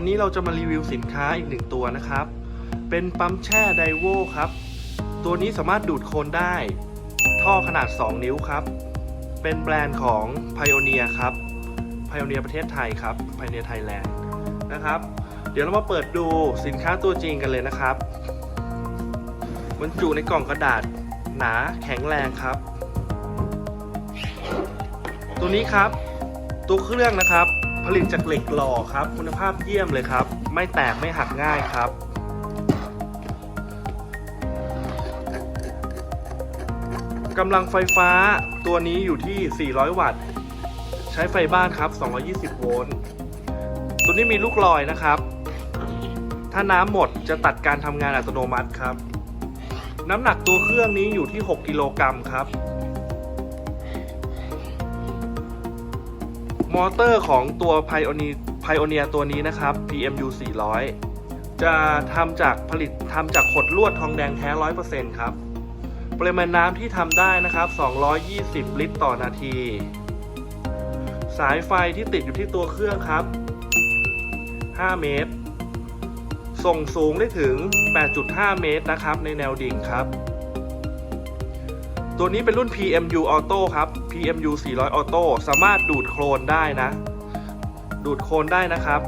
ันนี้เราจะมารีวิวสินค้าอีกหนึ่งตัวนะครับ เป็นปั๊มแช่ไดโวครับ ตัวนี้สามารถดูดโคลนได้ ท่อขนาด 2 นิ้วครับ เป็นแบรนด์ของ Pioneer ครับ Pioneer ประเทศไทยครับ Pioneer Thailand นะครับ เดี๋ยวเรามาเปิดดูสินค้าตัวจริงกันเลยนะครับบรรจุในกล่องกระดาษหนาแข็งแรงครับ ตัวนี้ครับ ตัวเครื่องนะครับ ผลิตจากเหล็กหล่อครับ คุณภาพเยี่ยมเลยครับ ไม่แตกไม่หักง่ายครับ กำลังไฟฟ้าตัวนี้อยู่ที่ 400 วัตต์ ใช้ไฟบ้านครับ 220 โวลต์ ตัวนี้มีลูกลอยนะครับ ถ้าน้ำหมดจะตัดการทำงานอัตโนมัติครับ น้ำหนักตัวเครื่องนี้อยู่ที่ 6 กิโลกรัมครับ มอเตอร์ของตัว Pioneer Pioneer ตัวนี้นะครับ PMU 400 จะทำจากผลิตทำจากขดลวดทองแดงแท้ 100%ครับ ปริมาณน้ำที่ทำได้นะครับ 220 ลิตรต่อนาที สายไฟที่ติดอยู่ที่ตัวเครื่องครับ 5 เมตร ส่งสูงได้ถึง 8.5 เมตรนะครับ ในแนวดิ่งครับ ตัวนี้เป็นรุ่น PMU Auto ครับ PMU 400 Auto สามารถดูดโคลนได้นะ ดูดโคลนได้นะครับ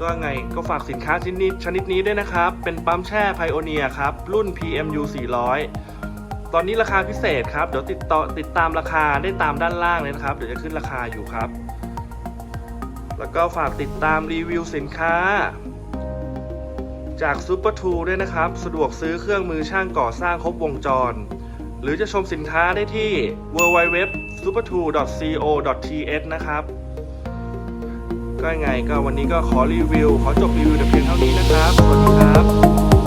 ก็ไงก็ฝากสินค้าชนิดชนิดนี้ด้วยนะครับ เป็นปั๊มแช่ Pioneer ครับ รุ่น PMU 400 ตอนนี้ราคาพิเศษครับ เดี๋ยวติดต่อติดตามราคาได้ตามด้านล่างเลยนะครับ เดี๋ยวจะขึ้นราคาอยู่ครับ แล้วก็ฝากติดตามรีวิวสินค้า จากซูเปอร์ทูด้วยนะครับ สะดวกซื้อเครื่องมือช่างก่อสร้างครบวงจร หรือจะชมสินค้าได้ที่ www super2.co.th นะครับ ก็ยังไงก็วันนี้ก็ขอรีวิว ขอจบรีวิวแต่เพียงเท่านี้นะครับ สวัสดีครับ